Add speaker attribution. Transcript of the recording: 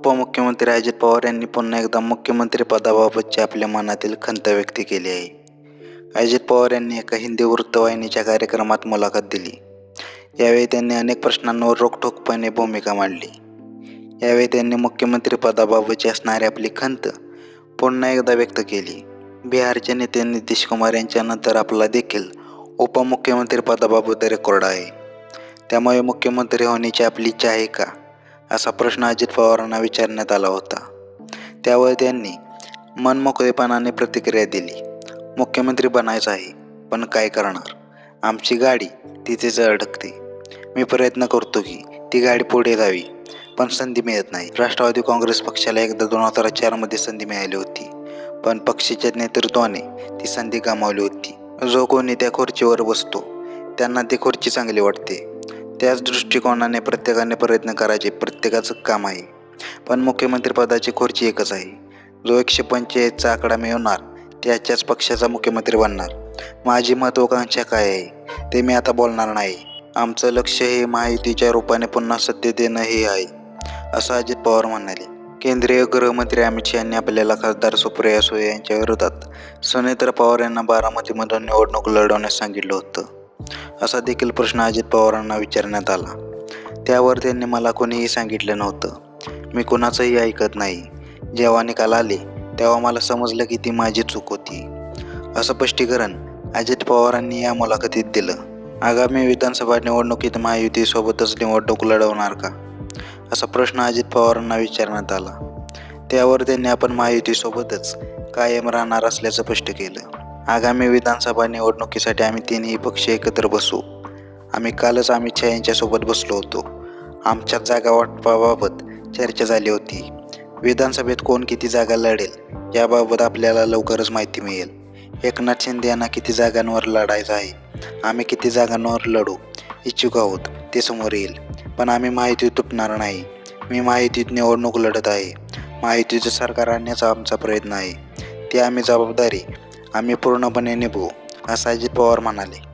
Speaker 1: उपमुख्यमंत्री अजित पवार यांनी पुन्हा एकदा मुख्यमंत्री पदाबाबतची आपल्या मनातील खंत व्यक्त केली आहे. अजित पवार यांनी एका हिंदी वृत्तवाहिनीच्या कार्यक्रमात मुलाखत दिली. यावेळी त्यांनी अनेक प्रश्नांवर रोखठोकपणे भूमिका मांडली. यावेळी त्यांनी मुख्यमंत्री पदाबाबतची असणारी आपली खंत पुन्हा एकदा व्यक्त केली. बिहारचे नेते नितीश कुमार यांच्यानंतर आपला देखील उपमुख्यमंत्री पदाबाबत रेकॉर्ड आहे. त्यामुळे मुख्यमंत्री होण्याची आपली इच्छा आहे का? असा प्रश्न अजित पवारांना विचारण्यात आला होता. त्यावर त्यांनी मनमोकळेपणाने प्रतिक्रिया दिली. मुख्यमंत्री बनायचं आहे पण काय करणार? आमची गाडी तिथेच अडकते. मी प्रयत्न करतो की ती गाडी पुढे जावी पण संधी मिळत नाही. राष्ट्रवादी काँग्रेस पक्षाला एकदा दोन हजार चारमध्ये संधी मिळाली होती पण पक्षाच्या नेतृत्वाने ती संधी गमावली होती. जो कोणी त्या खुर्चीवर बसतो त्यांना ती खुर्ची चांगली वाटते. त्याच दृष्टिकोनाने प्रत्येकाने प्रयत्न करायचे. प्रत्येकाचं काम आहे. पण मुख्यमंत्रीपदाची खुर्ची एकच आहे. जो एकशे पंचेचाळीसचा आकडा मिळवणार त्याच्याच पक्षाचा मुख्यमंत्री बनणार. माझी महत्त्वाकांक्षा काय आहे? ते मी आता बोलणार नाही. आमचं लक्ष हे माहितीच्या रूपाने पुन्हा सत्तेत देणं हे आहे असं अजित पवार म्हणाले. केंद्रीय गृहमंत्री अमित शहा यांनी आपल्याला खासदार सुप्रिया सुळे यांच्या विरोधात सुनेत्र पवार यांना बारामतीमधून निवडणूक लढवण्यास सांगितलं होतं. असा देखील प्रश्न अजित पवारांना विचारण्यात आला. त्यावर त्यांनी मला कोणीही सांगितलं नव्हतं. मी कुणाचंही ऐकत नाही. जेव्हा निकाल आले तेव्हा मला समजलं की ती माझी चूक होती. असं स्पष्टीकरण अजित पवारांनी या मुलाखतीत दिलं. आगामी विधानसभा निवडणुकीत महायुतीसोबतच निवडणूक लढवणार का? असा प्रश्न अजित पवारांना विचारण्यात आला. त्यावर त्यांनी आपण महायुतीसोबतच कायम राहणार असल्याचं स्पष्ट केलं. आगामी विधानसभा निवडणुकीसाठी आम्ही तिन्ही पक्ष एकत्र बसू. आम्ही कालच अमित शहा यांच्यासोबत बसलो होतो. आमच्या जागा वाटपाबाबत चर्चा झाली होती. विधानसभेत कोण किती जागा लढेल याबाबत आपल्याला लवकरच माहिती मिळेल. एकनाथ शिंदे यांना किती जागांवर लढायचं आहे आम्ही किती जागांवर लढू इच्छुक आहोत ते समोर येईल. पण आम्ही माहिती तुटणार नाही. मी माहितीत निवडणूक लढत आहे. माहितीचं सरकार आणण्याचा आमचा प्रयत्न आहे. ती आम्ही जबाबदारी आम्ही पूर्णपणे निभू असं अजित पवार म्हणाले.